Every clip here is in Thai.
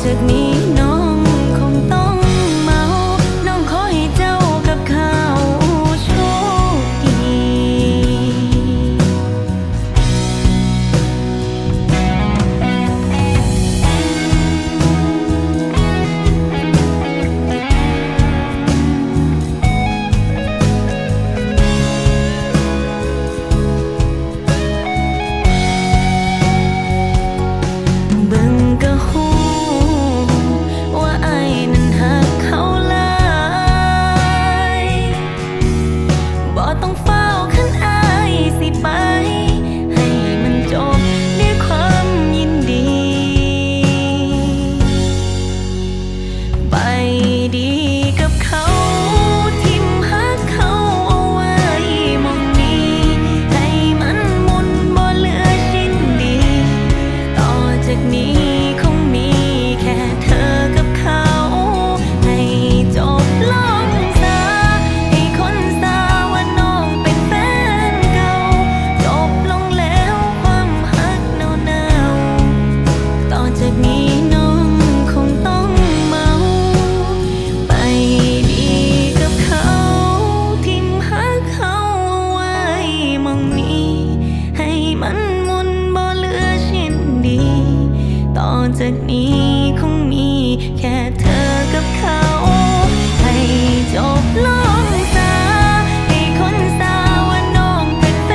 took me no. 你 คงมีแค่เธอกับเขา ให้จบลงซะให้คนซาว่าน้องเป็นแฟ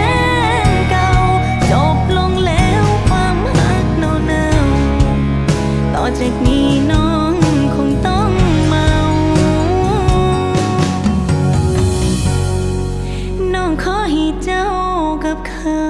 นเก่า จบลงแล้วความหักเน่ต่อจากนี้น้องคงต้องเมา น้องขอให้เจ้ากับเขา